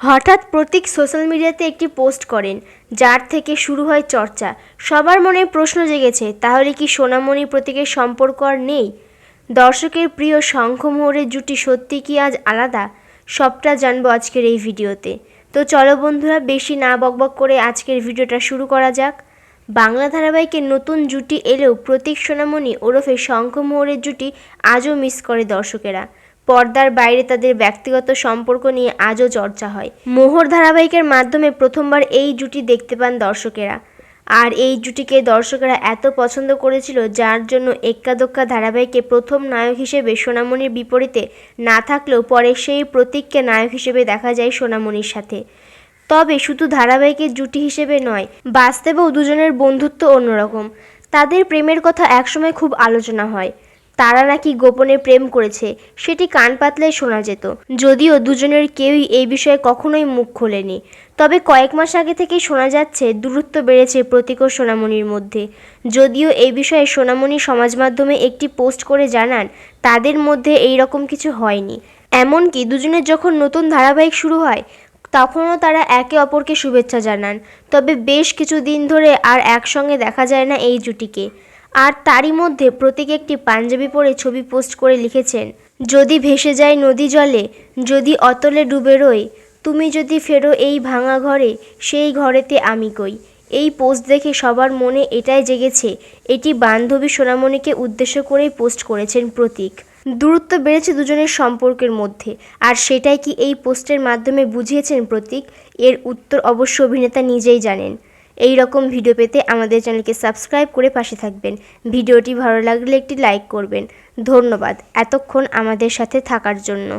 হঠাৎ প্রতীক সোশ্যাল মিডিয়াতে একটি পোস্ট করেন, যার থেকে শুরু হয় চর্চা। সবার মনে প্রশ্ন জেগেছে, তাহলে কি সোনামণি প্রতীকের সম্পর্ক আর নেই? দর্শকের প্রিয় শঙ্খমোহরের জুটি সত্যি কি আজ আলাদা? সবটা জানব আজকের এই ভিডিওতে। তো চলো বন্ধুরা, বেশি না বকবক করে আজকের ভিডিওটা শুরু করা যাক। বাংলা ধারাবাহিকের নতুন জুটি এলেও প্রতীক সোনামণি ওরফে শঙ্খমোহরের জুটি আজও মিস করে দর্শকেরা। পর্দার বাইরে তাদের ব্যক্তিগত সম্পর্ক নিয়ে আজও চর্চা হয়। মোহর ধারাবাহিকের মাধ্যমে প্রথমবার এই জুটি দেখতে পান দর্শকেরা। আর এই জুটিকে দর্শকেরা এত পছন্দ করেছিল, যার জন্য এক্কাদোক্কা ধারাবাহিকে প্রথম নায়ক হিসেবে সোনামণির বিপরীতে না থাকলেও পরে সেই প্রতীককে নায়ক হিসেবে দেখা যায় সোনামণির সাথে। তবে শুধু ধারাবাহিকের জুটি হিসেবে নয়, বাস্তবেও দুজনের বন্ধুত্ব অন্যরকম। তাদের প্রেমের কথা একসময় খুব আলোচনা হয়। তারা নাকি গোপনে প্রেম করেছে, সেটি কান পাতলে শোনা যেত। যদিও দুজনের কেউই এই বিষয়ে কখনোই মুখ খোলেনি। তবে কয়েক মাস আগে থেকেই শোনা যাচ্ছে, দূরত্ব বেড়েছে প্রতীক ও সোনামণির মধ্যে। যদিও এই বিষয়ে সোনামণি সমাজ মাধ্যমে একটি পোস্ট করে জানান, তাদের মধ্যে এই রকম কিছু হয়নি। এমনকি দুজনের যখন নতুন ধারাবাহিক শুরু হয়, তখনও তারা একে অপরকে শুভেচ্ছা জানান। তবে বেশ কিছু দিন ধরে আর একসঙ্গে দেখা যায় না এই জুটিকে। আর তারই মধ্যে প্রতীক একটি পাঞ্জাবি পরে ছবি পোস্ট করে লিখেছেন, যদি ভেসে যায় নদী জলে, যদি অতলে ডুবে রই, তুমি যদি ফেরো এই ভাঙা ঘরে, সেই ঘরেতে আমি কই। এই পোস্ট দেখে সবার মনে এটাই জেগেছে, এটি বান্ধবী সোনামণিকে উদ্দেশ্য করেই পোস্ট করেছেন প্রতীক। দূরত্ব বেড়েছে দুজনের সম্পর্কের মধ্যে, আর সেটাই কি এই পোস্টের মাধ্যমে বুঝিয়েছেন প্রতীক? এর উত্তর অবশ্য অভিনেতা নিজেই জানেন। এই রকম ভিডিও পেতে আমাদের চ্যানেলকে সাবস্ক্রাইব করে পাশে থাকবেন। ভিডিওটি ভালো লাগলে একটি লাইক করবেন। ধন্যবাদ। এতক্ষণ আমাদের সাথে থাকার জন্য।